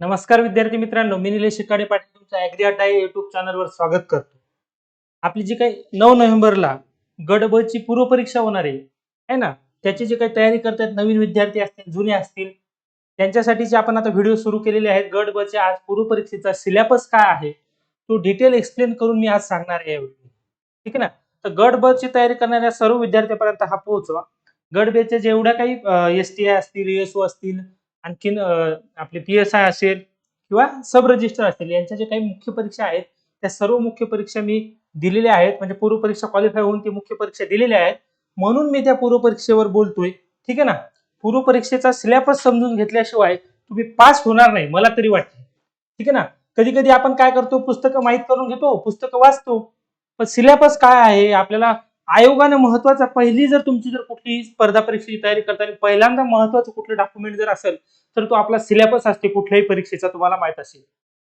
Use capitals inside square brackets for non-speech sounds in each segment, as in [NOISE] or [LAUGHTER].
नमस्कार विद्यार्थी मित्रांनो मी निलेश शिकाडे पाटील तुमच्या ॲग्री अड्डा या युट्यूब चॅनलवर स्वागत करतो. आपली जी काही नऊ नोव्हेंबरला गडबची पूर्वपरीक्षा होणार आहे है ना? त्याची जी काही तयारी करतात नवीन विद्यार्थी असतील जुने असतील त्यांच्यासाठी जे आपण आता व्हिडिओ सुरू केलेले आहेत. गट ब आज पूर्वपरीक्षेचा सिलेबस काय आहे तो डिटेल एक्सप्लेन करून मी आज सांगणार आहे यावेळी ठीक आहे ना? तर गट ची तयारी करणाऱ्या सर्व विद्यार्थ्यांपर्यंत हा पोहोचवा. गट जेवढ्या काही एस टी आय असतील एस ओ असतील आणखीन आपले पी एस आय असेल किंवा सब रजिस्टर असतील यांच्या जे काही मुख्य परीक्षा आहेत त्या सर्व मुख्य परीक्षा मी दिलेल्या आहेत. म्हणजे पूर्व परीक्षा क्वालिफाय होऊन ती मुख्य परीक्षा दिलेल्या आहेत. म्हणून मी त्या पूर्व परीक्षेवर बोलतोय. ठीक आहे ना? पूर्व परीक्षेचा सिलेबस समजून घेतल्याशिवाय तुम्ही पास होणार नाही मला तरी वाटते ठीक आहे ना? कधी कधी आपण काय करतो? पुस्तकं माहीत करून घेतो पुस्तकं वाचतो. पण सिलेबस काय आहे? आपल्याला आयोगानं महत्त्वाचा पहिली जर तुमची जर कुठली स्पर्धा परीक्षेची तयारी करताना पहिल्यांदा महत्वाचं कुठलं डॉक्युमेंट जर असेल तर तो आपला सिलेबस असते कुठल्याही परीक्षेचा तुम्हाला माहीत असेल.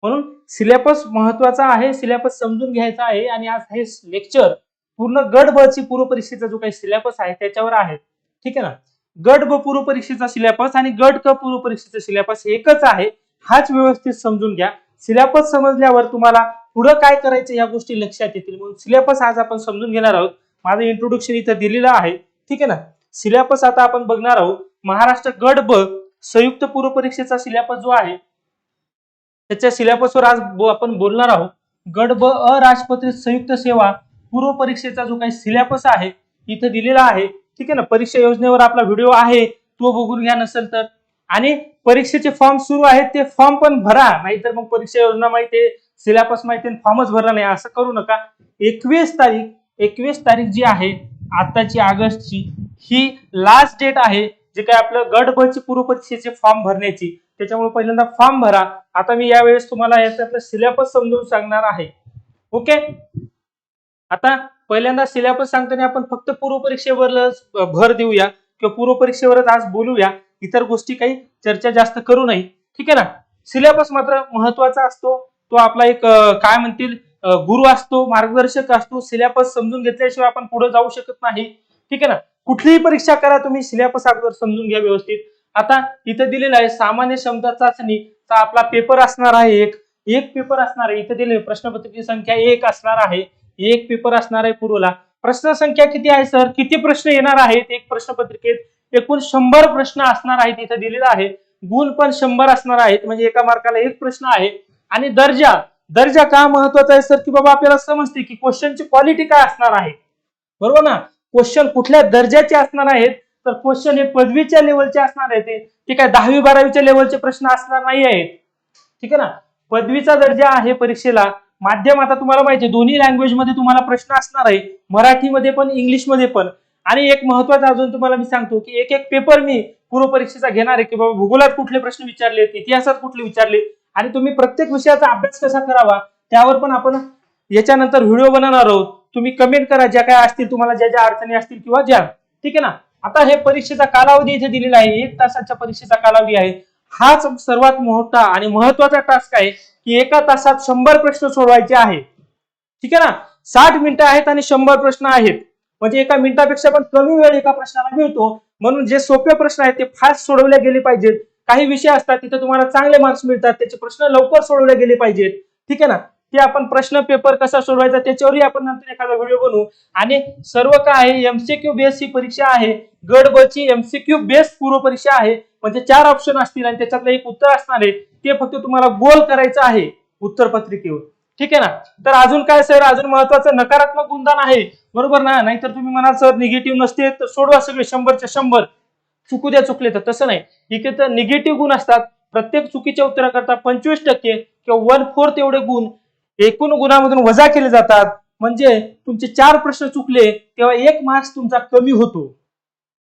म्हणून सिलेबस महत्त्वाचा आहे सिलेबस समजून घ्यायचा आहे आणि आज हे लेक्चर पूर्ण गट ब ची पूर्व परीक्षेचा जो काही सिलेबस आहे त्याच्यावर आहे. ठीक आहे ना? गट ब पूर्व परीक्षेचा सिलेबस आणि गट क पूर्व परीक्षेचा सिलेबस एकच आहे. हाच व्यवस्थित समजून घ्या. सिलेबस समजल्यावर तुम्हाला पुढं काय करायचं या गोष्टी लक्षात येतील. म्हणून सिलेबस आज आपण समजून घेणार आहोत. माझं इंट्रोडक्शन इथं दिलेलं आहे. ठीक आहे ना? सिलेबस आता आपण बघणार आहोत. महाराष्ट्र गट ब संयुक्त पूर्व परीक्षेचा सिलेबस जो आहे त्याच्या सिलेबसवर आज आपण बोलणार आहोत. गट ब अराजपत्रित संयुक्त सेवा पूर्व परीक्षेचा जो काही सिलेबस आहे इथं दिलेला आहे. ठीक आहे ना? परीक्षा योजनेवर आपला व्हिडिओ आहे तो बघून घ्या नसेल तर. आणि परीक्षेचे फॉर्म सुरू आहेत ते फॉर्म पण भरा. नाहीतर मग परीक्षा योजना माहिती आहे सिलेबस माहिती आहे फॉर्मच भरला नाही. असं करू नका. एकवीस तारीख एकवीस तारीख जी आहे आताची ऑगस्टची ही लास्ट डेट आहे जे काय आपलं गट पूर्व परीक्षेचे फॉर्म भरण्याची त्याच्यामुळे पहिल्यांदा फॉर्म भरा. आता मी यावेळेस तुम्हाला याच्यातलं सिलेबस समजून सांगणार आहे. ओके आता पहिल्यांदा सिलेबस सांगताना आपण फक्त पूर्व परीक्षेवरच भर देऊया किंवा पूर्व परीक्षेवरच आज बोलूया. इतर गोष्टी काही चर्चा जास्त करू नये. ठीक आहे ना? सिलेबस मात्र महत्त्वाचा असतो. तो आपला एक काय म्हणतील? गुरु असतो मार्गदर्शक असतो सिलेबस समजून घेतल्याशिवाय आपण पुढे जाऊ शकत नाही. ठीक आहे ना? कुठलीही परीक्षा करा तुम्ही सिलेबस अगोदर समजून घ्या व्यवस्थित. आता इथं दिलेलं आहे सामान्य क्षमता चाचणीचा आपला पेपर असणार आहे एक. एक पेपर असणार आहे इथं दिले प्रश्नपत्रिकेची संख्या एक असणार आहे. एक पेपर असणार आहे पूर्वला. प्रश्न संख्या किती आहे सर किती प्रश्न येणार आहेत? एक प्रश्नपत्रिकेत एकूण शंभर प्रश्न असणार आहेत इथं दिलेला आहे. गुण पण शंभर असणार आहेत म्हणजे एका मार्काला एक प्रश्न आहे. आणि दर्जा दर्जा का महत्त्वाचा आहे सर की बाबा आपल्याला समजते की क्वेश्चनची क्वालिटी काय असणार आहे. बरोबर ना? क्वेश्चन कुठल्या दर्जाचे असणार आहेत तर क्वेश्चन हे पदवीच्या लेवलचे असणार आहेत. ते. काय दहावी बारावीच्या लेवलचे प्रश्न असणार नाही आहेत. ठीक आहे ना? पदवीचा दर्जा आहे परीक्षेला. माध्यम आता तुम्हाला माहिती दोन्ही लँग्वेजमध्ये तुम्हाला प्रश्न असणार आहे. मराठीमध्ये पण इंग्लिशमध्ये पण. आणि एक महत्त्वाचा अजून तुम्हाला मी सांगतो की एक एक पेपर मी पूर्व परीक्षेचा घेणार आहे की बाबा भूगोलात कुठले प्रश्न विचारले इतिहासात कुठले विचारले आणि तुम्ही प्रत्येक विषयाचा अभ्यास कसा करावा त्यावर पण आपण याच्यानंतर व्हिडिओ बनवणार आहोत. तुम्ही कमेंट करा ज्या काय असतील तुम्हाला ज्या ज्या अडचणी असतील किंवा ज्या. ठीक आहे ना? आता हे परीक्षेचा कालावधी इथे दिलेला आहे. एक तासाच्या परीक्षेचा कालावधी आहे. हाच सर्वात मोठा आणि महत्त्वाचा टास्क आहे की एका तासात शंभर प्रश्न सोडवायचे आहे ठीक आहे ना? साठ मिनिटं आहेत आणि शंभर प्रश्न आहेत. म्हणजे एका मिनिटापेक्षा पण कमी वेळ एका प्रश्नाला मिळतो. म्हणून जे सोपे प्रश्न आहेत ते फास्ट सोडवले गेले पाहिजेत. काही विषय असतात तिथे तुम्हाला चांगले मार्क्स मिळतात त्याचे प्रश्न लवकर सोडवले गेले पाहिजेत. ठीक आहे ना? ते आपण प्रश्न पेपर कसा सोडवायचा त्याच्यावरही आपण नंतर एखादा व्हिडिओ बनवू. आणि सर्व काय आहे एमसीक्यू बेस ही परीक्षा आहे गड ब ची एमसीक्यू बेस पूर्व परीक्षा आहे म्हणजे चार ऑप्शन असतील आणि त्याच्यातलं एक उत्तर असणार आहे ते फक्त तुम्हाला गोल करायचं आहे उत्तर पत्रिकेवर. ठीक आहे ना? तर अजून काय सर अजून महत्वाचं नकारात्मक गुणदान आहे. बरोबर ना? नाहीतर तुम्ही म्हणाल सर निगेटिव्ह नसते. तर सोडवा सगळे शंभरच्या शंभर. चुकू द्या चुकले तर. तसं नाही. इथे तर निगेटिव्ह गुण असतात. प्रत्येक चुकीच्या उत्तराकरता पंचवीस टक्के किंवा वन फोर्थ एवढे गुण एकूण गुणामधून वजा केले जातात. म्हणजे तुमचे चार प्रश्न चुकले तेव्हा एक मार्क्स तुमचा कमी होतो.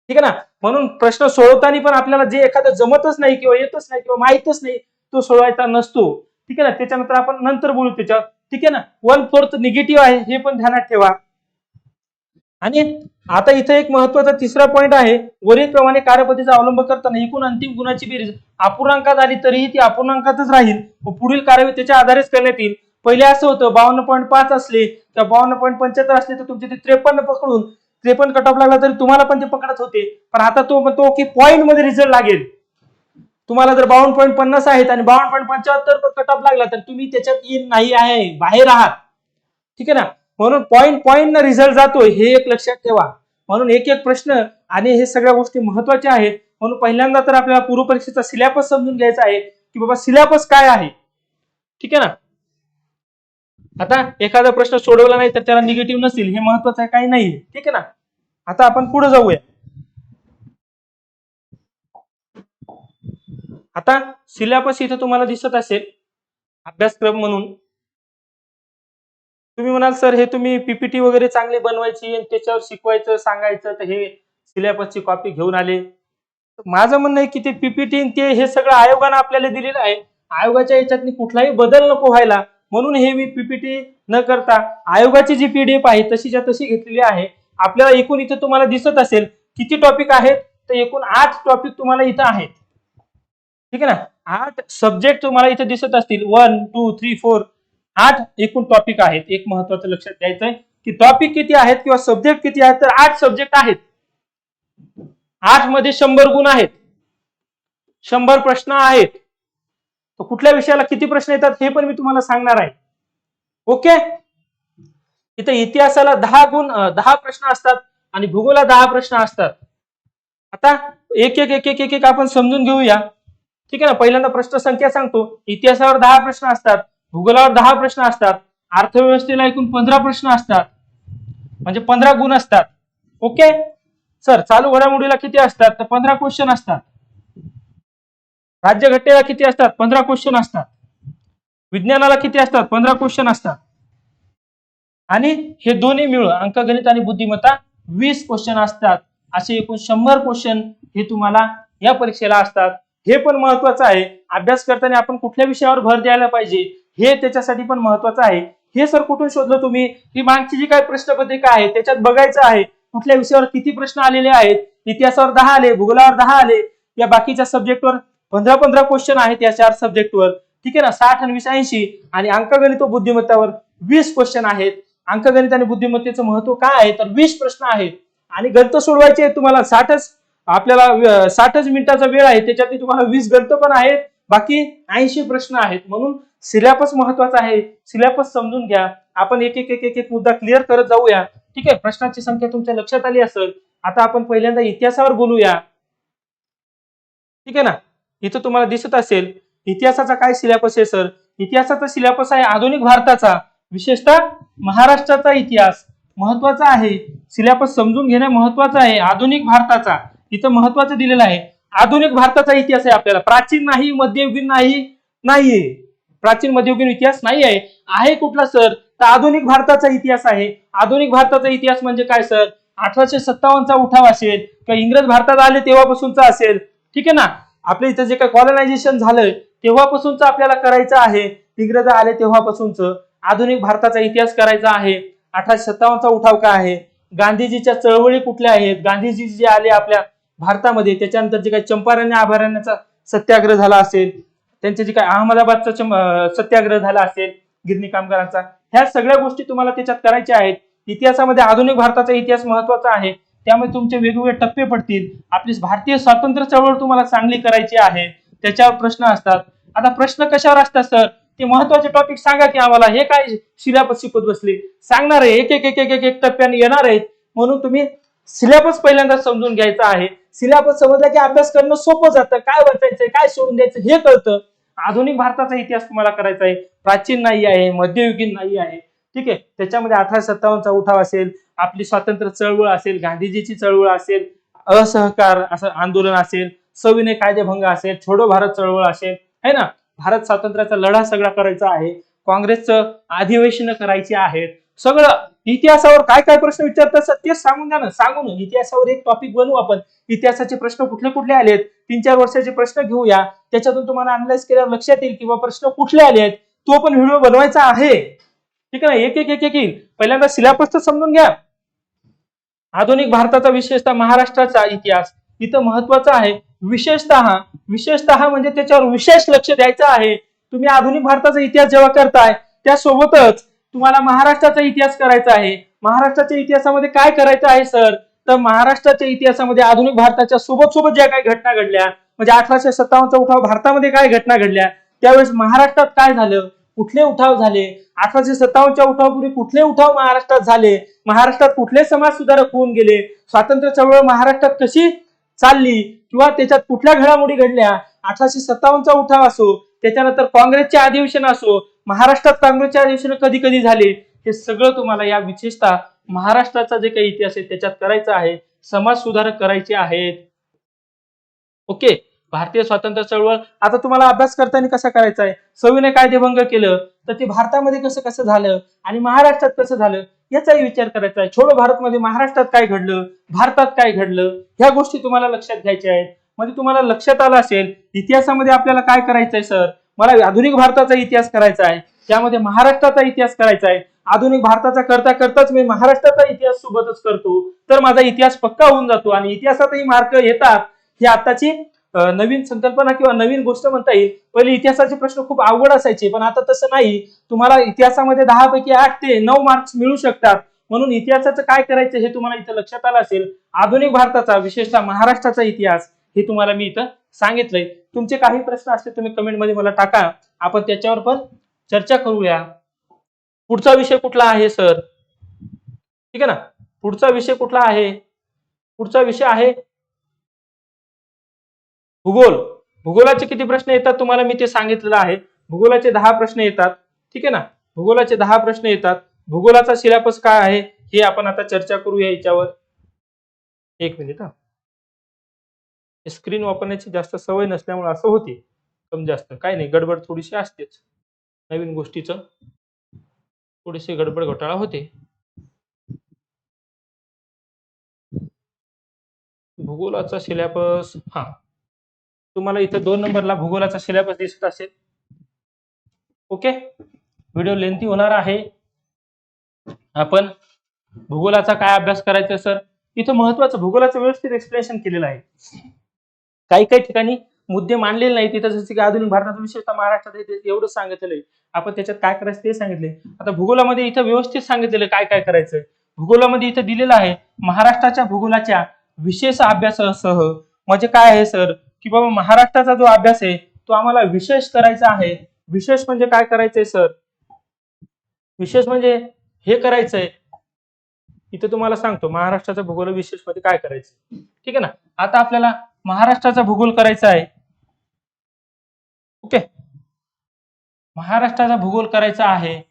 ठीक आहे ना? म्हणून प्रश्न सोडवताना पण आपल्याला जे एखादं जमतच नाही किंवा येतच नाही किंवा माहीतच नाही तो सोडवायचा नसतो. ठीक आहे ना? त्याच्यानंतर आपण नंतर बोलू त्याच्यावर. ठीक आहे ना? वन फोर्थ निगेटिव्ह आहे हे पण ध्यानात ठेवा. आणि आता इथे एक महत्त्वाचा तिसरा पॉईंट आहे. वरील प्रमाणे कार्यपद्धतीचा अवलंब करताना एकूण अंतिम गुणाची बेरीज अपूर्णांकात आली तरीही ती अपूर्णांकातच राहील व पुढील कार्यवाही त्याच्या आधारेच करण्यात येईल. पहिले असं होतं बावन्न पॉईंट पाच असले किंवा बावन्न पॉईंट पंच्याहत्तर असले तर तुमचे ते त्रेपन्न पकडून त्रेपन्न कट ऑफ लागला तरी तुम्हाला पण ते पकडत होते. पण आता तो म्हणतो की पॉईंटमध्ये रिझल्ट लागेल. तुम्हाला जर बावन्न पॉईंट पन्नास आहेत आणि बावन्न पॉईंट पंच्याहत्तर कट ऑफ लागला तर तुम्ही त्याच्यात इन नाही आहे बाहेर आहात. ठीक आहे ना? म्हणून पॉईंट पॉईंट न रिझल्ट जातोय हे एक लक्षात ठेवा. म्हणून एक एक प्रश्न आणि हे सगळ्या गोष्टी महत्त्वाच्या आहेत. म्हणून पहिल्यांदा तर आपल्याला पूर्व परीक्षेचा सिलेबस समजून घ्यायचा आहे की बाबा सिलेबस काय आहे? ठीक आहे ना? आता एखादा प्रश्न सोडवला नाही तर त्याला निगेटिव्ह नसेल हे महत्वाचं आहे काही नाही ठीक आहे ना? आता आपण पुढे जाऊया. आता सिलेबस इथं तुम्हाला दिसत असेल अभ्यासक्रम म्हणून. तुम्ही म्हणाल सर हे तुम्ही पीपीटी वगैरे चांगली बनवायची आणि त्याच्यावर शिकवायचं सांगायचं तर हे सिलेबसची कॉपी घेऊन आले. माझं म्हणणं आहे की ते पीपीटी ते हे सगळं आयोगानं आपल्याला दिलेलं आहे. आयोगाच्या याच्यात कुठलाही बदल नको व्हायला. म्हणून हे मी पीपीटी न करता आयोगाची जी पीडीएफ आहे तशीच्या तशी घेतलेली आहे. आपल्याला एकूण इथं तुम्हाला दिसत असेल किती टॉपिक आहेत? तर एकूण आठ टॉपिक तुम्हाला इथं आहेत. ठीक आहे ना? आठ सब्जेक्ट तुम्हाला इथे दिसत असतील. वन टू थ्री फोर आठ एकूण टॉपिक आहेत. एक महत्वाचं लक्षात घ्यायचंय की टॉपिक किती आहेत किंवा सब्जेक्ट किती आहेत तर आठ सब्जेक्ट आहेत. आठमध्ये शंभर गुण आहेत. शंभर प्रश्न आहेत. तर कुठल्या विषयाला किती प्रश्न येतात हे पण मी तुम्हाला सांगणार आहे. ओके इथं इतिहासाला दहा गुण दहा प्रश्न असतात आणि भूगोला दहा प्रश्न असतात. आता एक एक एक एक एक एक आपण समजून घेऊया. ठीक आहे ना? पहिल्यांदा प्रश्न संख्या सांगतो. इतिहासावर दहा प्रश्न असतात. भूगोलावर दहा प्रश्न असतात अर्थव्यवस्थेला एकूण पंधरा प्रश्न असतात म्हणजे पंधरा गुण असतात. ओके? सर चालू घडामोडीला किती असतात? तर पंधरा क्वेश्चन असतात. राज्यघटनेला किती असतात? पंधरा क्वेश्चन असतात. विज्ञानाला किती असतात? पंधरा क्वेश्चन असतात. आणि हे दोन्ही मिळून अंकगणित आणि बुद्धिमत्ता वीस क्वेश्चन असतात. असे एकूण शंभर क्वेश्चन हे तुम्हाला या परीक्षेला असतात. हे पण महत्वाचं आहे. अभ्यास करताना आपण कुठल्या विषयावर भर द्यायला पाहिजे? हे त्याच्यासाठी पण महत्वाचं आहे. हे सर कुठून शोधलं तुम्ही? की मागची जी काही प्रश्नपत्रिका आहे त्याच्यात बघायचं आहे कुठल्या विषयावर किती प्रश्न आलेले आहेत इतिहासावर दहा आले भूगोलावर दहा आले या बाकीच्या सब्जेक्टवर पंधरा पंधरा क्वेश्चन आहेत या चार सब्जेक्टवर ठीक आहे ना? साठ आणि वीस ऐंशी आणि अंकगणित व बुद्धिमत्तावर वीस क्वेश्चन आहेत. अंकगणित आणि बुद्धिमत्तेचं महत्त्व काय आहे? तर वीस प्रश्न आहेत. आणि गणित सोडवायचे तुम्हाला साठच. आपल्याला साठच मिनिटाचा वेळ आहे त्याच्यात तुम्हाला वीस गणित पण आहेत. बाकी ऐंशी प्रश्न आहेत. म्हणून सिलेबस महत्त्वाचा आहे. सिलेबस समजून घ्या. आपण एक एक एक एक एक मुद्दा क्लिअर करत जाऊया. ठीक आहे? प्रश्नाची संख्या तुमच्या लक्षात आली असेल. आता आपण पहिल्यांदा इतिहासावर बोलूया. ठीक आहे ना? इथं तुम्हाला दिसत असेल इतिहासाचा काय सिलेबस आहे सर इतिहासाचा सिलेबस आहे आधुनिक भारताचा. विशेषतः महाराष्ट्राचा इतिहास महत्त्वाचा आहे. सिलेबस समजून घेणे महत्वाचं आहे. आधुनिक भारताचा. इथं महत्वाचं दिलेलं आहे. आधुनिक भारताचा इतिहास आहे आपल्याला. प्राचीन नाही मध्ययुगीन नाही नाहीये. प्राचीन मध्ययुगीन इतिहास नाही आहे. आहे कुठला सर? तर आधुनिक भारताचा इतिहास आहे. आधुनिक भारताचा इतिहास म्हणजे काय सर? अठराशे सत्तावन्नचा उठाव असेल किंवा इंग्रज भारतात आले तेव्हापासूनचा असेल? ठीक आहे ना? आपल्या इथं जे काही कॉलनायझेशन झालंय तेव्हापासूनच आपल्याला करायचं आहे. इंग्रज आले तेव्हापासूनच. आधुनिक भारताचा इतिहास करायचा आहे. अठराशे सत्तावन्नचा उठाव काय आहे? गांधीजीच्या चळवळी कुठल्या आहेत? गांधीजी जे आले आपल्या भारतामध्ये त्याच्यानंतर जे काही चंपारण्य अभयारण्याचा सत्याग्रह झाला असेल त्यांचे जे काय अहमदाबादचा सत्याग्रह झाला असेल गिरणी कामगारांचा ह्या सगळ्या गोष्टी तुम्हाला त्याच्यात करायच्या आहेत. इतिहासामध्ये आधुनिक भारताचा इतिहास महत्त्वाचा आहे. त्यामुळे तुमचे वेगवेगळे टप्पे पडतील. आपली भारतीय स्वातंत्र्य चळवळ तुम्हाला चांगली करायची आहे. त्याच्यावर प्रश्न असतात. आता प्रश्न कशावर असतात सर? ते महत्त्वाचे टॉपिक सांगा की आम्हाला. हे काय सिलेबस शिकवत बसले? सांगणार आहे. एक एक एक एक एक एक टप्प्याने येणार आहेत. म्हणून तुम्ही सिलेबस पहिल्यांदा समजून घ्यायचा आहे. सिलेबस समजला की अभ्यास करणं सोपं जातं. काय वाचायचंय काय सोडून द्यायचं हे कळतं. आधुनिक भारताचा इतिहास तुम्हाला करायचा आहे प्राचीन नाही आहे मध्ययुगीन नाही आहे. ठीक आहे? त्याच्यामध्ये अठराशे सत्तावन्नचा उठाव असेल आपली स्वातंत्र्य चळवळ असेल गांधीजीची चळवळ असेल असहकार असं आंदोलन असेल सविनय कायदेभंग असेल छोडो भारत चळवळ असेल है ना? भारत स्वातंत्र्याचा लढा सगळा करायचा आहे काँग्रेसचं अधिवेशन करायची आहेत सगळं इतिहासावर काय काय प्रश्न विचारतात सर? तेच सांगून द्या ना सांगून. इतिहासावर एक टॉपिक बनवू आपण. इतिहासाचे प्रश्न कुठले कुठले आलेत? तीन चार वर्षाचे प्रश्न घेऊया. त्याच्यातून तुम्हाला अनालाइज केल्यावर लक्षात येईल किंवा प्रश्न कुठले आलेत तो पण व्हिडिओ बनवायचा आहे. ठीक आहे ना? एक एक एक एक येईल. पहिल्यांदा सिलेबस तर समजून घ्या. आधुनिक भारताचा विशेषतः महाराष्ट्राचा इतिहास इथं महत्त्वाचा आहे. विशेषतः विशेषतः म्हणजे त्याच्यावर विशेष लक्ष द्यायचं आहे. तुम्ही आधुनिक भारताचा इतिहास जेव्हा करताय त्यासोबतच तुम्हाला महाराष्ट्राचा इतिहास करायचा आहे. महाराष्ट्राच्या इतिहासामध्ये काय करायचं आहे सर? तर महाराष्ट्राच्या इतिहासामध्ये आधुनिक भारताच्या सोबत सोबत ज्या काही घटना घडल्या म्हणजे अठराशे सत्तावन्नचा उठाव भारतामध्ये काय घटना घडल्या त्यावेळेस महाराष्ट्रात काय झालं कुठले उठाव झाले अठराशे सत्तावन्नच्या उठावापूर्वी कुठले उठाव महाराष्ट्रात झाले महाराष्ट्रात कुठले समाज सुधारक होऊन गेले स्वातंत्र्य चळवळ महाराष्ट्रात कशी चालली किंवा त्याच्यात कुठल्या घडामोडी घडल्या अठराशे सत्तावन्नचा उठाव असो त्याच्यानंतर काँग्रेसचे अधिवेशन असो महाराष्ट्रात काँग्रेसचे अधिवेशन कधी कधी झाले हे सगळं तुम्हाला या विशेषतः महाराष्ट्राचा जे काही इतिहास आहे त्याच्यात करायचा आहे. समाज सुधारक करायचे आहेत. ओके? भारतीय स्वातंत्र्य चळवळ आता तुम्हाला अभ्यास करताना कसा करायचा आहे? सविनय कायदेभंग केलं तर ते भारतामध्ये कसं कसं झालं? आणि महाराष्ट्रात कसं झालं? याचाही विचार करायचा आहे. छोडो भारतमध्ये महाराष्ट्रात काय घडलं? भारतात काय घडलं? ह्या गोष्टी तुम्हाला लक्षात घ्यायच्या आहेत. म्हणजे तुम्हाला लक्षात आलं असेल इतिहासामध्ये आपल्याला काय करायचंय सर? मला आधुनिक भारताचा इतिहास करायचा आहे. त्यामध्ये महाराष्ट्राचा इतिहास करायचा आहे. आधुनिक भारताचा करता करताच मी महाराष्ट्राचा इतिहास सोबतच करतो. तर माझा इतिहास पक्का होऊन जातो आणि इतिहासातही मार्क येतात. ही आताची नवीन संकल्पना किंवा नवीन गोष्ट म्हणता येईल. पहिले इतिहासाचे प्रश्न खूप अवघड असायचे पण आता तसं नाही. तुम्हाला इतिहासामध्ये दहा पैकी आठ ते नऊ मार्क्स मिळू शकतात. म्हणून इतिहासाचं काय करायचं हे तुम्हाला इथं लक्षात आलं असेल. आधुनिक भारताचा विशेषतः महाराष्ट्राचा इतिहास हे तुम्हाला मी इथं सांगितलंय. तुमचे काही प्रश्न असतील तुम्ही कमेंटमध्ये मला टाका. आपण त्याच्यावर पण चर्चा करूया. पुढचा विषय कुठला आहे सर? ठीक आहे ना? पुढचा विषय कुठला आहे? पुढचा विषय आहे भूगोल. भूगोलाचे किती प्रश्न येतात तुम्हाला मी ते सांगितलेलं आहे. भूगोलाचे दहा प्रश्न येतात. ठीक आहे ना? भूगोलाचे दहा प्रश्न येतात. भूगोलाचा सिलेबस काय आहे हे आपण आता चर्चा करूया याच्यावर. एक मिनिट हा. स्क्रीन वापरण्याची जास्त सवय नसल्यामुळे असं होते. कमी जास्त. काय नाही गडबड थोडीशी असतेच. नवीन गोष्टीचं. थोडीशी गडबड घोटाळा होते. भूगोलाचा सिलॅबस हा. तुम्हाला इथं दोन नंबरला भूगोलाचा सिलॅबस दिसत असेल. ओके? व्हिडिओ लेंथी होणार आहे. आपण भूगोलाचा काय अभ्यास करायचा सर? इथं महत्वाचं भूगोलाचं व्यवस्थित एक्सप्लेनेशन केलेलं आहे. काही काही ठिकाणी मुद्दे मांडलेले नाही तिथं जसं की आधुनिक भारताचा विशेषतः महाराष्ट्रात एवढं सांगितलेलं आहे. आपण त्याच्यात काय करायचं ते सांगितले आता भूगोलामध्ये इथं व्यवस्थित सांगितलेलं काय काय करायचं भूगोलामध्ये इथं दिलेलं आहे महाराष्ट्राच्या भूगोलाच्या विशेष अभ्यासासह म्हणजे काय आहे सर? की बाबा महाराष्ट्राचा जो अभ्यास आहे तो आम्हाला विशेष करायचा आहे. विशेष म्हणजे काय करायचंय सर? विशेष म्हणजे हे करायचंय. इथं तुम्हाला सांगतो महाराष्ट्राचा भूगोल विशेषमध्ये काय करायचं ठीक आहे ना? आता आपल्याला महाराष्ट्राचा भूगोल करायचा आहे. ओके. महाराष्ट्राचा भूगोल करायचा आहे.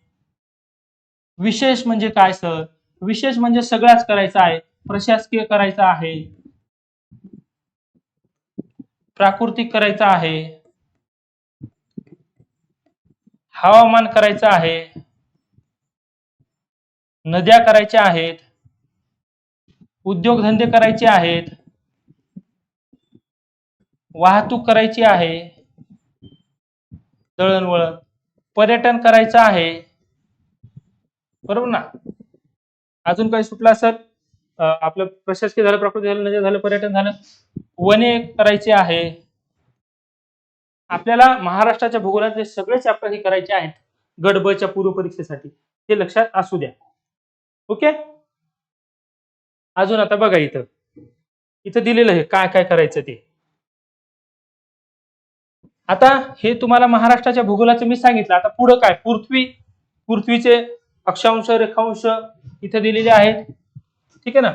विशेष म्हणजे काय सर? विशेष म्हणजे सगळ्याच करायचा आहे. प्रशासकीय करायचा आहे. प्राकृतिक करायचा आहे. हवामान करायचं आहे. नद्या करायच्या आहेत. उद्योगधंदे करायचे आहेत. वाहतूक करायची आहे. दळणवळण पर्यटन करायचं आहे. बरोबर ना? अजून काही सुटला सर आपलं प्रशासकीय झालं प्रकृती झालं नजर झालं पर्यटन झालं वने करायचे आहे. आपल्याला महाराष्ट्राच्या भूगोलातले सगळे चॅप्टर हे करायचे आहेत. गडबडच्या पूर्व परीक्षेसाठी. हे लक्षात असू द्या. ओके? अजून आता बघा इथं. इथं दिलेलं आहे काय काय करायचं ते. आता हे तुम्हाला महाराष्ट्राच्या भूगोलाचं मी सांगितलं. आता पुढं काय? पृथ्वी पृथ्वीचे अक्षांश रेखांश इथं दिलेले आहेत. ठीक आहे ना?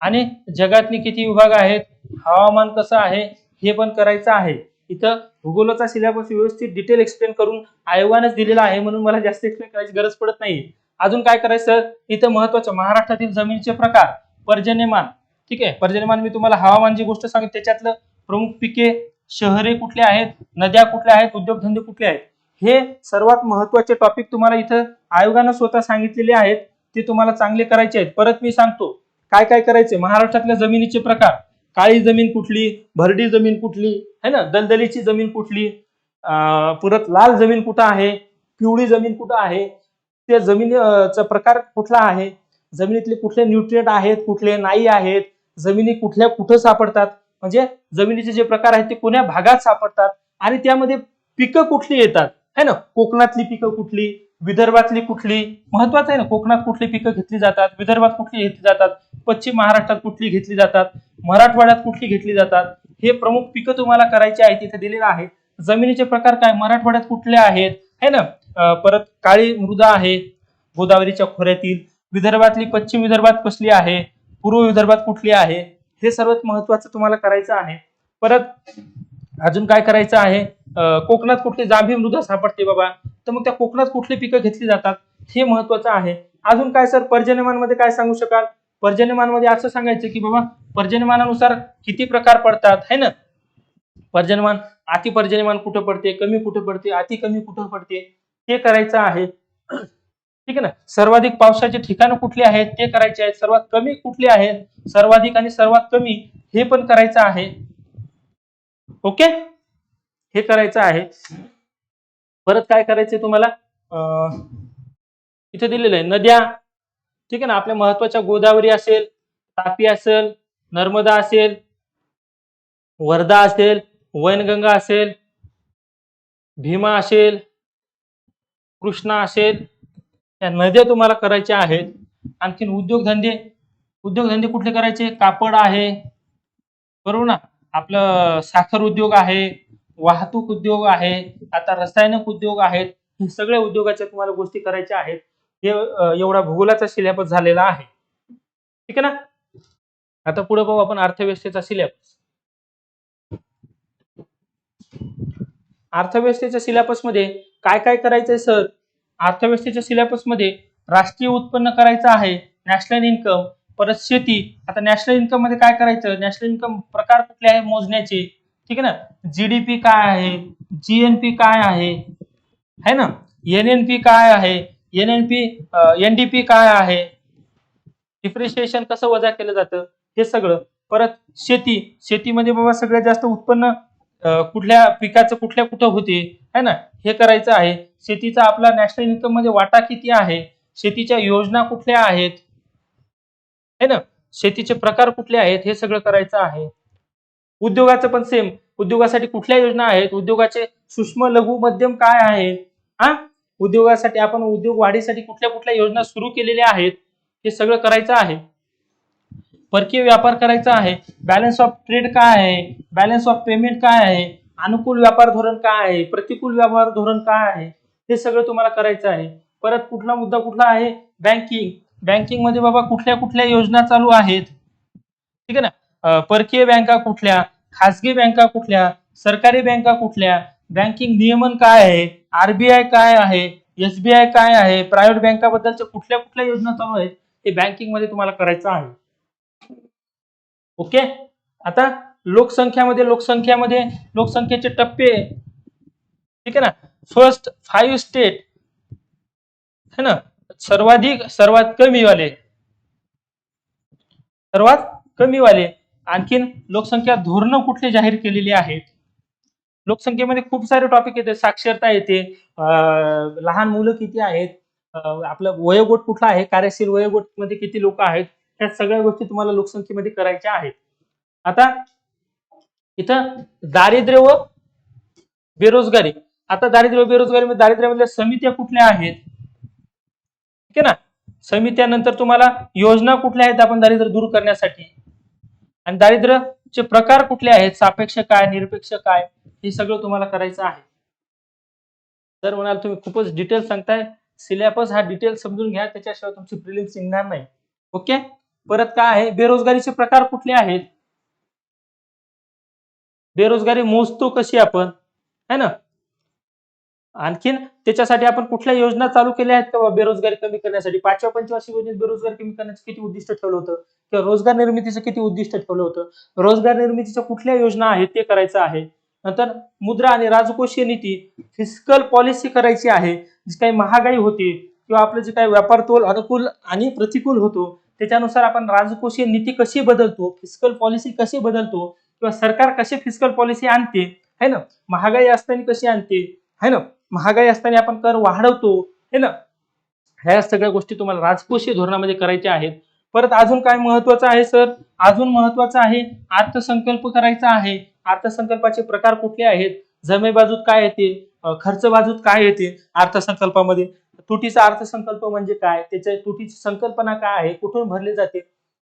आणि जगातनी किती विभाग आहेत? हवामान कसं आहे? हे पण करायचं आहे. इथं भूगोलाचा सिलेबस व्यवस्थित डिटेल एक्सप्लेन करून आयोगानेच दिलेला आहे म्हणून मला जास्त एक्सप्लेन करायची गरज पडत नाही अजून काय करायचं इथं महत्वाचं महाराष्ट्रातील जमिनीचे प्रकार पर्जन्यमान. ठीक आहे? पर्जन्यमान मी तुम्हाला हवामान जी गोष्ट सांगेन त्याच्यातलं प्रमुख पिके शहरे कुठले आहेत? नद्या कुठल्या आहेत? उद्योगधंदे कुठले आहेत? हे सर्वात महत्त्वाचे टॉपिक तुम्हाला इथं आयोगानं स्वतः सांगितलेले आहेत. ते तुम्हाला चांगले करायचे आहेत. परत मी सांगतो काय काय करायचे? महाराष्ट्रातल्या जमिनीचे प्रकार. काळी जमीन कुठली? भरडी जमीन कुठली? है ना? दलदलीची जमीन कुठली? परत लाल जमीन कुठं आहे? पिवळी जमीन कुठं आहे? त्या जमिनीचा प्रकार कुठला आहे? जमिनीतले कुठले न्यूट्रिएंट आहेत कुठले नाही आहेत? जमिनी कुठल्या कुठं सापडतात? म्हणजे जमिनीचे जे प्रकार आहेत ते कोण्या भागात सापडतात आणि त्यामध्ये पिकं कुठली येतात? है ना? कोकणातली पिकं कुठली? विदर्भातली कुठली? महत्वाचं आहे ना कोकणात कुठली पिकं घेतली जातात विदर्भात कुठली घेतली जातात पश्चिम महाराष्ट्रात कुठली घेतली जातात मराठवाड्यात कुठली घेतली जातात हे प्रमुख पिकं तुम्हाला करायची आहेत तिथे दिलेलं आहे. जमिनीचे प्रकार काय? मराठवाड्यात कुठले आहेत? है ना? परत काळी मृदा आहे गोदावरीच्या खोऱ्यातील. विदर्भातली पश्चिम विदर्भात कसली आहे? पूर्व विदर्भात कुठली आहे? हे सर्वात महत्वाचं तुम्हाला करायचं आहे. परत अजून काय करायचं आहे? कोकणात कुठली जांभी मृदा सापडते बाबा. तर मग त्या कोकणात कुठली पिकं घेतली जातात? हे महत्वाचं आहे. अजून काय सर? पर्जन्यमानमध्ये काय सांगू शकाल? पर्जन्यमानमध्ये असं सांगायचं की बाबा पर्जन्यमानानुसार किती प्रकार पडतात है ना? पर्जन्यमान अति पर्जन्यमान कुठं पडते? कमी कुठं पडते? अति कमी कुठं पडते? हे करायचं आहे. ठीक आहे ना? सर्वाधिक पावसाचे ठिकाण कुठली आहेत? ते करायचे आहेत. सर्वात कमी कुठली आहेत? सर्वाधिक आणि सर्वात कमी हे पण करायचं आहे. ओके? हे करायचं आहे. परत काय करायचंय तुम्हाला? इथे दिलेलं आहे. नद्या. ठीक आहे ना? आपल्या महत्त्वाच्या गोदावरी असेल तापी असेल नर्मदा असेल वर्धा असेल वैनगंगा असेल भीमा असेल कृष्णा असेल त्या नद्या तुम्हाला करायच्या आहेत. आणखीन उद्योगधंदे उद्योगधंदे कुठले करायचे? कापड आहे. बरोबर ना? आपलं साखर उद्योग आहे वाहतूक उद्योग आहे आता रसायनक उद्योग आहेत. हे सगळ्या उद्योगाच्या तुम्हाला गोष्टी करायच्या आहेत. हे एवढा भूगोलाचा सिलेबस झालेला आहे. ठीक आहे ना? आता पुढे पाहू आपण अर्थव्यवस्थेचा सिलेबस अर्थव्यवस्थेच्या सिलेबसमध्ये काय काय करायचंय सर अर्थव्यवस्थेच्या सिलेबसमध्ये राष्ट्रीय उत्पन्न करायचं आहे नॅशनल इन्कम परत शेती. आता नॅशनल इन्कममध्ये काय करायचं? नॅशनल इन्कम प्रकार कुठले आहे? मोजण्याचे. ठीक आहे ना? जीडीपी काय आहे? जीएनपी काय आहे? है ना? एनएनपी काय आहे? एनएनपी एनडीपी काय आहे? डिप्रिशिएशन कसं वजा केलं जातं? हे सगळं. परत शेती. शेतीमध्ये बाबा सगळ्यात जास्त उत्पन्न कुठल्या पिकाचं कुठल्या कुठं होते है ना? हे करायचं आहे. शेतीचा आपला नॅशनल इन्कममध्ये वाटा किती आहे? शेतीच्या योजना कुठल्या आहेत? है ना? शेतीचे प्रकार कुठले आहेत? हे सगळं करायचं आहे. उद्योगाचं पण सेम उद्योगासाठी कुठल्या योजना आहेत? उद्योगाचे सूक्ष्म लघु मध्यम काय आहे? हा उद्योगासाठी आपण उद्योग वाढीसाठी कुठल्या कुठल्या योजना सुरू केलेल्या आहेत? हे सगळं करायचं आहे. परकीय व्यापार करायचा आहे. बॅलन्स ऑफ ट्रेड काय आहे? बॅलन्स ऑफ पेमेंट काय आहे? अनुकूल व्यापार धोरण काय आहे? प्रतिकूल व्यापार धोरण काय आहे? हे सगळं तुम्हाला करायचं आहे. परत कुठला मुद्दा कुठला आहे? बँकिंग बँकिंगमध्ये बाबा कुठल्या कुठल्या योजना चालू आहेत? ठीक आहे ना? परकीय बँका कुठल्या? खासगी बँका कुठल्या? सरकारी बँका कुठल्या? बँकिंग नियमन काय आहे? आरबीआय काय आहे? एसबीआय काय आहे? प्रायव्हेट बँकाबद्दलच्या कुठल्या कुठल्या योजना चालू आहेत? हे बँकिंगमध्ये तुम्हाला करायचं आहे. ओके? आता लोकसंख्यामध्ये लोकसंख्यामध्ये लोकसंख्येचे टप्पे. ठीक आहे ना? फर्स्ट फाईव्ह स्टेट है ना? सर्वाधिक सर्वात कमी वाले सर्वात कमी वाले आणखीन लोकसंख्या धोरणं कुठले जाहीर केलेली आहेत? लोकसंख्येमध्ये खूप सारे टॉपिक येते. साक्षरता येते. लहान मुलं किती आहेत? आपलं वयोगट कुठला आहे? कार्यशील वयोगटमध्ये किती लोक आहेत? ह्या सगळ्या गोष्टी तुम्हाला लोकसंख्येमध्ये करायच्या आहेत. आता इथं दारिद्र्य व बेरोजगारी. आता दारिद्र्य व बेरोजगारी दारिद्र्यामधल्या समित्या कुठल्या आहेत? ठीक आहे ना? समित्यानंतर तुम्हाला योजना कुठल्या आहेत आपण दारिद्र्य दूर करण्यासाठी? आणि दारिद्र्यचे प्रकार कुठले आहेत? सापेक्ष काय निरपेक्ष काय? हे सगळं तुम्हाला करायचं आहे. तर म्हणाल तुम्ही खूपच डिटेल सांगताय सिलेबस हा डिटेल समजून घ्या त्याच्याशिवाय तुमची प्रिलिम्स निघणार नाही. ओके परत काय आहे? बेरोजगारीचे प्रकार कुठले आहेत? बेरोजगारी मोजतो कशी आपण? है ना? आणखीन त्याच्यासाठी आपण कुठल्या योजना चालू केल्या आहेत का बेरोजगारी कमी करण्यासाठी? पाचव्या पंचवार्षिक योजनेत बेरोजगारी कमी करण्याचं किती उद्दिष्ट ठेवलं होतं? किंवा रोजगार निर्मितीचं किती उद्दिष्ट ठेवलं होतं? रोजगार निर्मितीच्या कुठल्या योजना आहेत? ते करायचं आहे. नंतर मुद्रा आणि राजकोषीय नीती फिजिकल पॉलिसी करायची आहे. जी काही महागाई होती किंवा आपलं जे काही व्यापार तोल अनुकूल आणि प्रतिकूल होतो त्याच्यानुसार आपण राजकोषीय नीती कशी बदलतो फिस्कल पॉलिसी कशी बदलतो किंवा सरकार कशी फिस्कल पॉलिसी आणते है ना? महागाई असताना कशी आणते है ना? महागाई असताना आपण कर वाढवतो है ना? ह्या सगळ्या गोष्टी तुम्हाला राजकोषीय धोरणामध्ये करायच्या आहेत. परत अजून काय महत्वाचं आहे सर? अजून महत्वाचं आहे अर्थसंकल्प करायचा आहे. अर्थसंकल्पाचे प्रकार कुठले आहेत? जमे बाजूत काय येते? खर्च बाजूत काय येते? अर्थसंकल्पामध्ये. तुटीचा अर्थसंकल्प म्हणजे काय? त्याच्या तुटीची संकल्पना काय आहे? कुठून भरली जाते?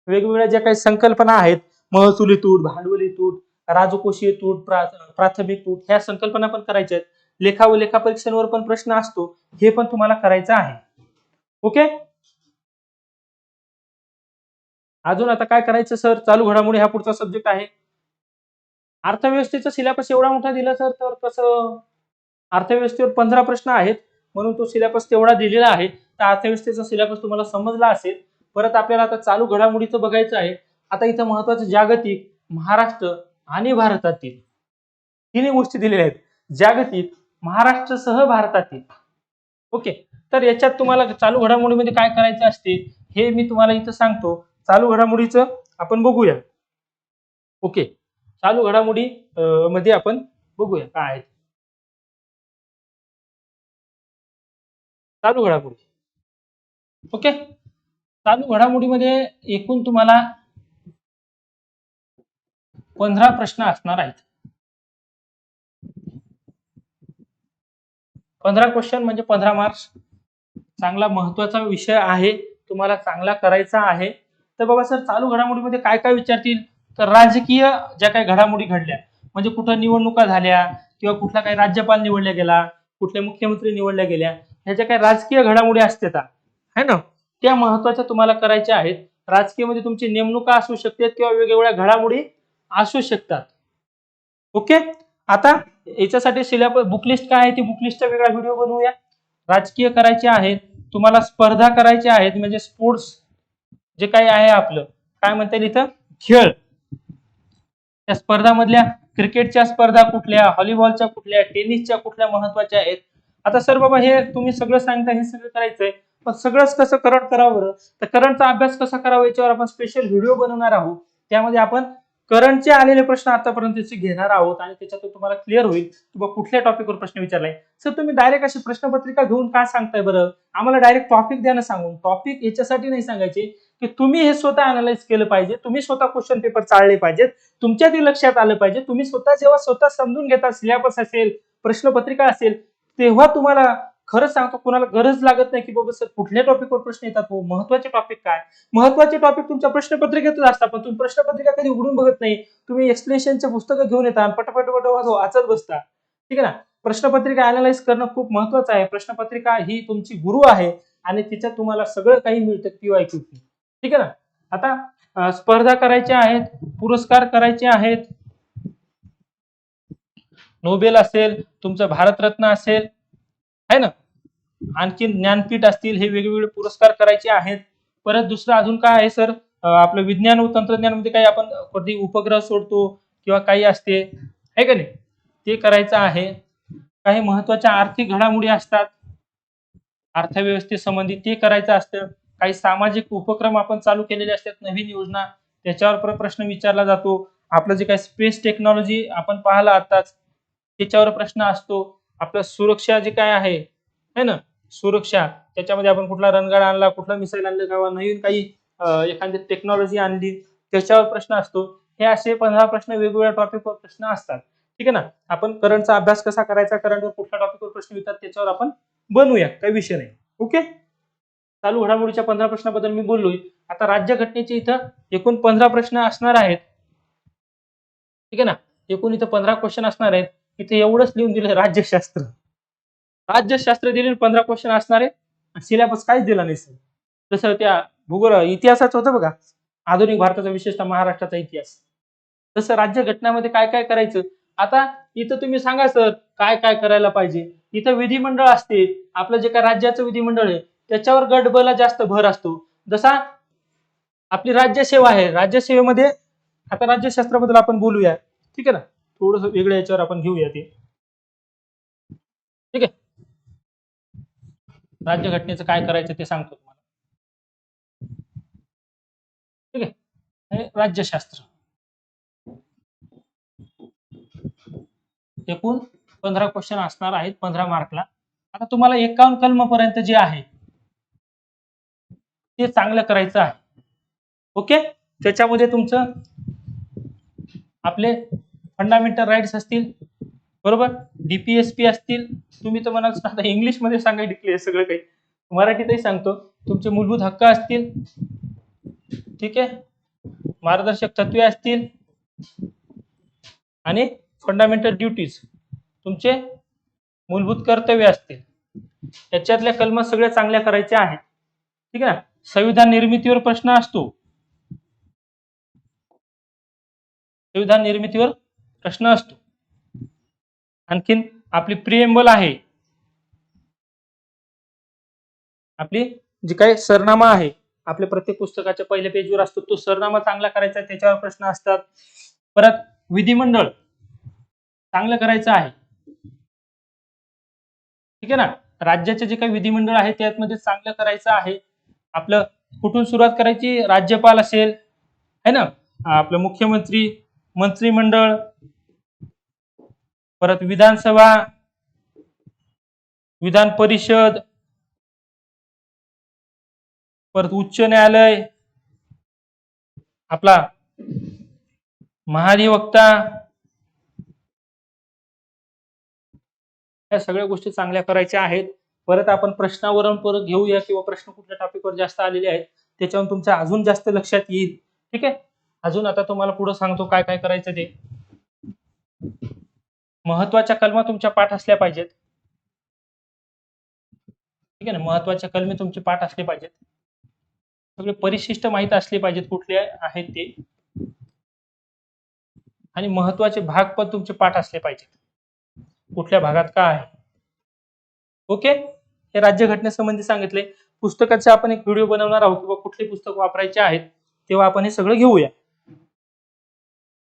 वेगवेगळ्या ज्या काही संकल्पना आहेत महसुली तूट भांडवली तूट राजकोषीय तूट प्रा- प्राथमिक तूट ह्या संकल्पना पण करायच्या आहेत. लेखा व लेखा परीक्षांवर पण प्रश्न असतो. हे पण तुम्हाला करायचं आहे. ओके? अजून आता काय करायचं सर? चालू घडामोडी हा पुढचा सब्जेक्ट आहे. अर्थव्यवस्थेचा सिलेबस एवढा मोठा दिला सर तर कसं अर्थव्यवस्थेवर पंधरा प्रश्न आहेत. म्हणून तो सिलेबस तेवढा दिलेला आहे. तर अर्थव्यवस्थेचा सिलेबस तुम्हाला समजला असेल. परत आपल्याला आता चालू घडामोडीचं बघायचं आहे. आता इथं महत्वाचं जागतिक महाराष्ट्र आणि भारतातील तिन्ही गोष्टी दिलेल्या आहेत. जागतिक महाराष्ट्रसह भारतातील. ओके? तर याच्यात तुम्हाला चालू घडामोडीमध्ये काय करायचं असते हे मी तुम्हाला इथं सांगतो. चालू घडामोडीचं आपण बघूया. ओके? चालू घडामोडी मध्ये आपण बघूया काय आहे. चालू घडामोडी. ओके? चालू घडामोडीमध्ये एकूण तुम्हाला पंधरा प्रश्न असणार आहेत. पंधरा क्वेश्चन म्हणजे पंधरा मार्क्स चांगला महत्त्वाचा विषय आहे. तुम्हाला चांगला करायचा आहे. तर बाबा सर चालू घडामोडीमध्ये काय काय विचारतील? तर राजकीय ज्या काही घडामोडी घडल्या म्हणजे कुठं निवडणुका झाल्या किंवा कुठला काही राज्यपाल निवडल्या गेला कुठले मुख्यमंत्री निवडल्या गेल्या ह्या ज्या काही राजकीय घडामोडी असतात है ना? त्या महत्त्वाच्या तुम्हाला करायच्या आहेत. राजकीयमध्ये तुमची नेमणुका असू शकतात किंवा वेगवेगळ्या घडामोडी असू शकतात. ओके? आता याच्यासाठी सिलेबस बुकलिस्ट काय आहे ती बुकलिस्टचा वेगळा व्हिडिओ बनवूया. राजकीय करायचे आहेत तुम्हाला स्पर्धा करायच्या आहेत म्हणजे स्पोर्ट्स जे काही आहे आपलं. काय म्हणता येईल इथं? खेळ. त्या स्पर्धामधल्या क्रिकेटच्या स्पर्धा कुठल्या व्हॉलीबॉलच्या कुठल्या टेनिसच्या कुठल्या महत्त्वाच्या आहेत? आता सर बाबा हे तुम्ही सगळं सांगता हे सगळं करायचंय. पण सगळंच कसं करंट करावं बरं? तर करंटचा अभ्यास कसा करावा याच्यावर आपण स्पेशल व्हिडिओ बनवणार आहोत. त्यामध्ये आपण करंटचे आलेले प्रश्न आतापर्यंतचे घेणार आहोत आणि त्याच्यातून तुम्हाला क्लिअर होईल. की कुठल्या टॉपिकवर प्रश्न विचारलाय? सर तुम्ही डायरेक्ट अशी प्रश्नपत्रिका घेऊन काय सांगताय बरं? आम्हाला डायरेक्ट टॉपिक द्या ना सांगून. टॉपिक याच्यासाठी नाही सांगायचे की तुम्ही हे स्वतः अनालाइज केलं पाहिजे तुम्ही स्वतः क्वेश्चन पेपर चालले पाहिजेत तुमच्या ते लक्षात आलं पाहिजे तुम्ही स्वतः जेव्हा स्वतः समजून घेता सिलेबस असेल प्रश्नपत्रिका असेल तेव्हा तुम्हाला खरं सांगतो कुणाला गरज लागत नाही की बाबा सर कुठल्या टॉपिकवर प्रश्न येतात हो? महत्त्वाचे टॉपिक काय? महत्त्वाचे टॉपिक तुमच्या प्रश्नपत्रिकेतच असतात पण तुम्ही प्रश्नपत्रिका कधी उघडून बघत नाही. तुम्ही एक्सप्लेनेशनचे पुस्तकं घेऊन येता आणि पटापट पट वाचत बसता. ठीक आहे ना? प्रश्नपत्रिका अनालाइज करणं खूप महत्वाचं आहे. प्रश्नपत्रिका ही तुमची गुरु आहे आणि तिच्यात तुम्हाला सगळं काही मिळतं क्यू ठीक आहे ना? आता स्पर्धा करायच्या आहेत पुरस्कार करायचे आहेत नोबेल असेल तुमचं भारतरत्न असेल है ना? आणखी ज्ञानपीठ असतील हे वेगवेगळे पुरस्कार करायचे आहेत. परत दुसरं अजून काय आहे सर? आपलं विज्ञान व तंत्रज्ञानमध्ये काही आपण कधी उपग्रह सोडतो किंवा काही असते आहे का नाही? ते करायचं आहे. काही महत्त्वाच्या आर्थिक घडामोडी असतात. अर्थव्यवस्थेसंबंधी ते करायचं असतं. काही सामाजिक उपक्रम आपण चालू केलेले असतात नवीन योजना. त्याच्यावर प्रश्न विचारला जातो. आपलं जे काही स्पेस टेक्नॉलॉजी आपण पाहिलं आताच त्याच्यावर प्रश्न असतो. आपलं सुरक्षा जे काय आहे है ना? सुरक्षा. त्याच्यामध्ये आपण कुठला रणगाड आणला कुठला मिसाईल आणलं किंवा नवीन काही एखादी टेक्नॉलॉजी आणली त्याच्यावर प्रश्न असतो. हे असे पंधरा प्रश्न वेगवेगळ्या टॉपिकवर प्रश्न असतात. ठीक आहे ना? आपण करंटचा अभ्यास कसा करायचा करंटवर कुठल्या टॉपिकवर प्रश्न येतात त्याच्यावर आपण बनवूया. काही विषय नाही. ओके? चालू घडामोडीच्या पंधरा प्रश्नाबद्दल मी बोललोय. आता राज्यघटनेचे इथं एकूण पंधरा प्रश्न असणार आहेत. ठीक आहे ना? एकूण इथं पंधरा क्वेश्चन असणार आहेत. इथे एवढंच लिहून दिलं राज्यशास्त्र. राज्यशास्त्र दिले पंधरा क्वेश्चन असणार आहे. सिलेबस काहीच दिला नाही सर जसं त्या भूगोल इतिहासाचं होतं बघा. आधुनिक भारताचा विशेषतः महाराष्ट्राचा इतिहास. तसं राज्यघटनामध्ये काय काय करायचं? आता इथं तुम्ही सांगा सर काय काय करायला पाहिजे? इथं विधिमंडळ असते. आपलं जे काय राज्याचं विधिमंडळ आहे त्याच्यावर गटबला जास्त भर असतो. जसा आपली राज्यसेवा आहे राज्यसेवेमध्ये आता राज्यशास्त्राबद्दल आपण बोलूया. ठीक आहे ना? थोडस वेगळ्या याच्यावर आपण घेऊया ते. ठीक आहे? राज्यघटनेचं काय करायचं ते सांगतो तुम्हाला. ठीक आहे? हे राज्यशास्त्र. एकूण पंधरा क्वेश्चन असणार आहेत पंधरा मार्कला आता तुम्हाला एकावन्न कलमापर्यंत जे आहे ते चांगलं करायचं आहे. ओके? त्याच्यामध्ये तुमचं आपले फंडामेंटल राईट्स असतील बरोबर? डीपीएसपी असतील तुम्ही तर म्हणाल आता इंग्लिशमध्ये सांगा डिक्लेअर सगळं काही. मराठीतही सांगतो तुमचे मूलभूत हक्क असतील. ठीक आहे? मार्गदर्शक तत्वे असतील. आणि फंडामेंटल ड्युटीज तुमचे मूलभूत कर्तव्य असतील. याच्यातल्या कलमा सगळ्या चांगल्या करायच्या आहेत. ठीक आहे ना? संविधान निर्मितीवर प्रश्न असतो. संविधान निर्मितीवर प्रश्न असतो. आणखीन आपली प्रिएम्बल आहे. आपली जी काही सरनामा आहे आपल्या प्रत्येक पुस्तकाच्या पहिल्या पेजवर असतो तो सरनामा चांगला करायचा आहे, त्याच्यावर प्रश्न असतात. परत विधिमंडळ चांगलं करायचं आहे. ठीक आहे ना? राज्याचे जे काही विधिमंडळ आहे त्यामध्ये चांगलं करायचं आहे. आपलं कुठून सुरुवात करायची? राज्यपाल असेल. है ना? आपलं मुख्यमंत्री मंत्रिमंडळ परत विधानसभा विधान परिषद परत उच्च न्यायालय आपला महाधिवक्ता या सगळ्या गोष्टी चांगल्या करायच्या आहेत. परत आपण प्रश्नावरून परत घेऊया किंवा प्रश्न कुठल्या टॉपिकवर जास्त आलेले आहेत त्याच्यावरून तुमच्या अजून जास्त लक्षात येईल. ठीक आहे? अजून आता तुम्हाला पुढे सांगतो काय काय करायचं ते. महत्त्वाच्या कलमा तुमच्या पाठ असल्या पाहिजेत. ठीक आहे ना? महत्त्वाच्या कलमे तुमचे पाठ असले पाहिजेत. सगळे परिशिष्ट माहीत असले पाहिजेत कुठले आहेत ते. आणि महत्त्वाचे भाग पण तुमचे पाठ असले पाहिजेत. कुठल्या भागात काय आहे? ओके? हे राज्यघटनेसंबंधी सांगितले. पुस्तकाचे आपण एक व्हिडिओ बनवणार आहोत किंवा कुठले पुस्तक वापरायचे आहेत तेव्हा आपण हे सगळं घेऊया.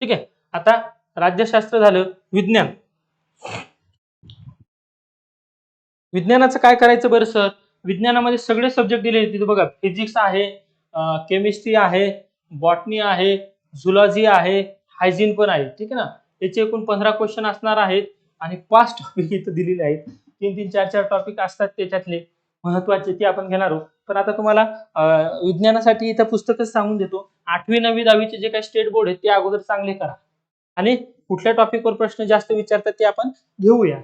ठीक आहे? आता राज्यशास्त्र झालं विज्ञान. विज्ञानाचं काय करायचं बरं सर? विज्ञानामध्ये सगळे सब्जेक्ट दिले तिथे बघा फिजिक्स आहे केमिस्ट्री आहे बॉटनी आहे झुलॉजी आहे हायजीन पण आहे. ठीक आहे ना? याचे एकूण पंधरा क्वेश्चन असणार आहेत आणि पाच टॉपिक इथं दिलेले आहेत. तीन तीन चार चार टॉपिक असतात त्याच्यातले. महत्त्वाचे ते आपण घेणार आहोत. पण आता तुम्हाला विज्ञानासाठी इथं पुस्तकच सांगून देतो. आठवी नववी दहावीचे जे काही स्टेट बोर्ड आहेत ते अगोदर चांगले करा. आणि कुठल्या टॉपिकवर प्रश्न जास्त विचारतात ते आपण घेऊया.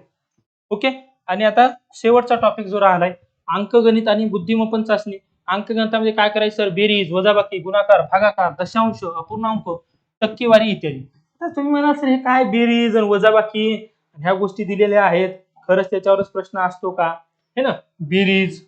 ओके आणि आता शेवटचा टॉपिक जो राहिलाय अंकगणित आणि बुद्धिमपन चाचणी. अंकगणितामध्ये काय करायचं सर? बेरीज वजाबाकी गुणाकार भागाकार दशांश अपूर्णांक टक्केवारी इत्यादी. तर तुम्ही म्हणाल सर हे काय बेरीज आणि वजाबाकी ह्या गोष्टी दिलेल्या आहेत? खरंच त्याच्यावरच प्रश्न असतो का? हे ना? बेरीज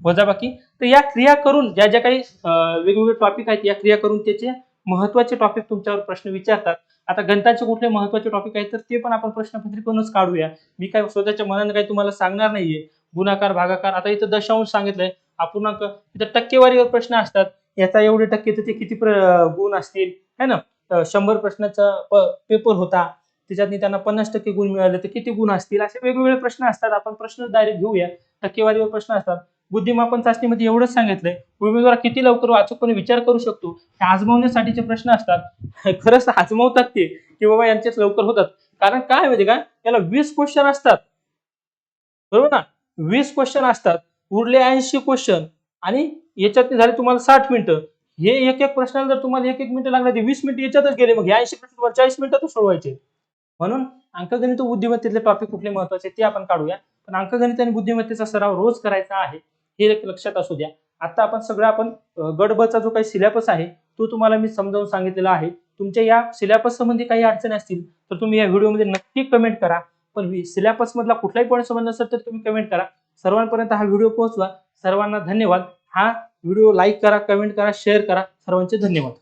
वजाबाकी. तर या क्रिया करून ज्या ज्या काही वेगवेगळे टॉपिक आहेत या क्रिया करून त्याचे महत्त्वाचे टॉपिक तुमच्यावर प्रश्न विचारतात. आता गणिताचे कुठले महत्त्वाचे टॉपिक आहेत तर ते पण आपण प्रश्नपत्रिकेतूनच काढूया. मी काय स्वतःच्या मनाने काही तुम्हाला सांगणार नाहीये. गुणाकार भागाकार आता इथं दशांश सांगितलंय. अपूर्णांक इथं टक्केवारीवर प्रश्न असतात. याचा एवढे टक्के तर ते किती प्र- गुण असतील? है ना? शंभर प्रश्नाचा पेपर होता. त्याच्यातनी त्यांना पन्नास टक्के गुण मिळाले तर किती गुण असतील? असे वेगवेगळे प्रश्न असतात. आपण प्रश्न डायरेक्ट घेऊया. टक्केवारीवर प्रश्न असतात. बुद्धिमापन चाचणीमध्ये एवढंच सांगितलंय. उमेदवार किती लवकर अचूकपणे विचार करू शकतो? हे आजमावण्यासाठीचे प्रश्न असतात. [LAUGHS] खरंच आजमावतात ते की बाबा यांचेच लवकर होतात. कारण काय माहिती का? याला वीस क्वेश्चन असतात. बरोबर ना? वीस क्वेश्चन असतात. उरले ऐंशी क्वेश्चन आणि याच्यात झाले तुम्हाला साठ मिनिटं. हे एक एक प्रश्नाला जर तुम्हाला एक एक मिनिटं लागले ते वीस मिनिटं याच्यातच गेले. मग ऐंशी प्रश्न तुम्हाला चाळीस मिनिटातच सोडवायचे. म्हणून अंकगणित बुद्धिमत्तेतले टॉपिक कुठले महत्त्वाचे ते आपण काढूया. पण अंकगणित आणि बुद्धिमत्तेचा सराव रोज करायचा आहे. हे एक लक्षात असू द्या. आता आपण सगळं आपण गडबडचा जो काही सिलेबस आहे तो तुम्हाला मी समजावून सांगितलेला आहे. तुमच्या या सिलेबस संबंधी काही अडचणी असतील तर तुम्ही या व्हिडिओमध्ये नक्की कमेंट करा. पण सिलेबस मधला कुठलाही पॉईंट समज नसेल तर तुम्ही कमेंट करा. सर्वांपर्यंत हा व्हिडिओ पोहोचवा सर्वांना धन्यवाद. हा व्हिडिओ लाईक करा कमेंट करा शेअर करा. सर्वांचे धन्यवाद.